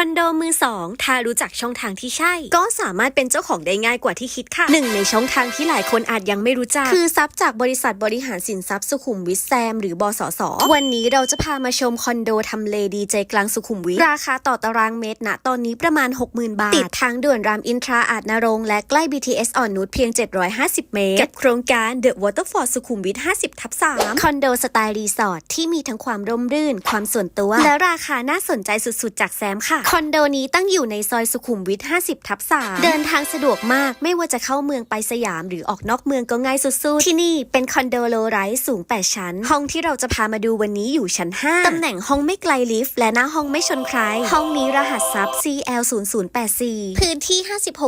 อนโดมือสองถ้ารู้จักช่องทางที่ใช่ ก็สามารถเป็นเจ้าของได้ง่ายกว่าที่คิดค่ะหนึ่งในช่องทางที่หลายคนอาจยังไม่รู้จัก คือทรัพย์จากบริษัทบริหารสินทรัพย์สุขุมวิทแซม หรือบสส วันนี้เราจะพามาชมคอนโดทำเลดีใจกลางสุขุมวิทราคาต่อตารางเมตรณตอนนี้ประมาณ 60,000 บาท ติดทางด่วนรามอินทราอาจนรงและใกล้ BTS อ่อนนุชเพียง 750 เมตร กับโครงการ The Waterford สุขุมวิท 50 ทับ 3 คอนโดสไตล์รีสอร์ทที่มีทั้งความร่มรื่น ความส่วนตัว และราคาน่าสนใจสุดๆ จากแซมค่ะคอนโดนี้ตั้งอยู่ในซอยสุขุมวิท 50 ทับ3เดินทางสะดวกมาก ไม่ว่าจะเข้าเมืองไปสยามหรือออกนอกเมืองก็ง่ายสุดๆ ที่นี่เป็นคอนโดโลไรส์สูง 8 ชั้น ห้องที่เราจะพามาดูวันนี้อยู่ชั้น 5 ตำแหน่งห้องไม่ไกลลิฟต์และหน้าห้องไม่ชนใคร ห้องนี้รหัสซับ CL 0 0 8 4 พื้นที่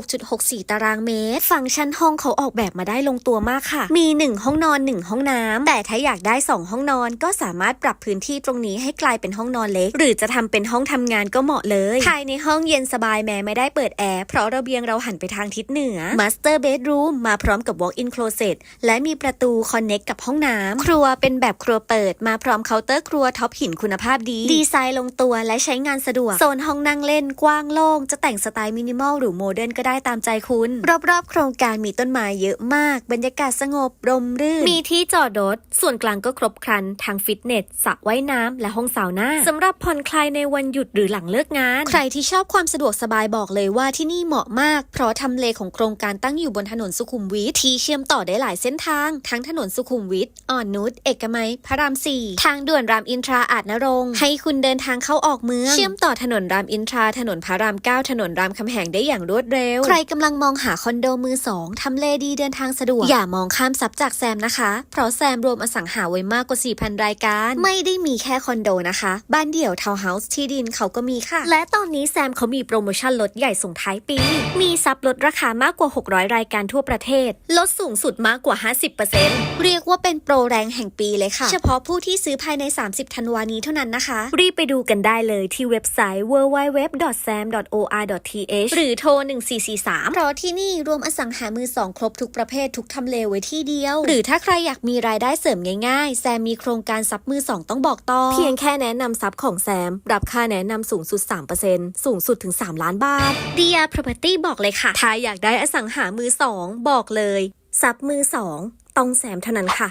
56.64 ตารางเมตร ฟังก์ชันห้องเขาออกแบบมาได้ลงตัวมากค่ะ มี 1 ห้องนอน 1 ห้องน้ำแต่ถ้าอยากได้ 2 ห้องนอนก็สามารถปรับพื้นที่ตรงนี้ให้กลายเป็นห้องนอนเล็ก หรือจะทำเป็นห้องทำงานก็เหมาะเลยภายในห้องเย็นสบายแม้ไม่ได้เปิดแอร์ เพราะระเบียงเราหันไปทางทิศเหนือ Master Bedroom มาพร้อมกับ Walk-in Closet และมีประตูคอนเน็กกับห้องน้ำ ครัวเป็นแบบครัวเปิด มาพร้อมเคาน์เตอร์ครัวท็อปหินคุณภาพดี ดีไซน์ลงตัวและใช้งานสะดวก โซนห้องนั่งเล่นกว้างโล่ง จะแต่งสไตล์มินิมอลหรือโมเดิร์นก็ได้ตามใจคุณ รอบๆ โครงการมีต้นไม้เยอะมาก บรรยากาศสงบร่มรื่น มีที่จอดรถ ส่วนกลางก็ครบครันทางฟิตเนสสระว่ายน้ำและห้องซาวน่าสำหรับผ่อนคลายในวันหยุดหรือหลังเลิกงานใครที่ชอบความสะดวกสบายบอกเลยว่าที่นี่เหมาะมาก เพราะทำเลของโครงการตั้งอยู่บนถนนสุขุมวิทที่เชื่อมต่อได้หลายเส้นทาง ทั้งถนนสุขุมวิทอ่อนนุชเอกมัย พระรามสี่ทางด่วนรามอินทราอาจนรงค์ให้คุณเดินทางเข้าออกเมือง เชื่อมต่อถนนรามอินทราถนนพระรามเก้าถนนรามคำแหงได้อย่างรวดเร็ว ใครกำลังมองหาคอนโดมือสองทำเลดีเดินทางสะดวก อย่ามองข้ามซับจากแซมนะคะ เพราะแซมรวมอสังหาไว้มากกว่า4,000รายการ ไม่ได้มีแค่คอนโดนะคะ บ้านเดี่ยวทาวน์เฮาส์ที่ดินเขาก็มีค่ะ และตอนนี้แซมเขามีโปรโมชั่นลดใหญ่ส่งท้ายปี มีซับลดราคามากกว่า 600 รายการทั่วประเทศ ลดสูงสุดมากกว่า 50%เรียกว่าเป็นโปรแรงแห่งปีเลยค่ะ เฉพาะผู้ที่ซื้อภายใน 30 ธันวานี้เท่านั้นนะคะ รีบไปดูกันได้เลยที่เว็บไซต์ www.sam.or.th หรือโทร 1443 เพราะที่นี่รวมอสังหามือสองครบทุกประเภททุกทำเลไว้ที่เดียว หรือถ้าใครอยากมีรายได้เสริมง่ายๆ แซมมีโครงการซับมือสองต้องบอกต่อ เพียงแค่แนะนำซับของแซม รับค่าแนะนำสูงสุด3%สูงสุดถึง 3 ล้านบาท Dia Property บอกเลยค่ะ ถ้าอยากได้อสังหามือสองบอกเลยซับมือสองต้องแซมเท่านั้นค่ะ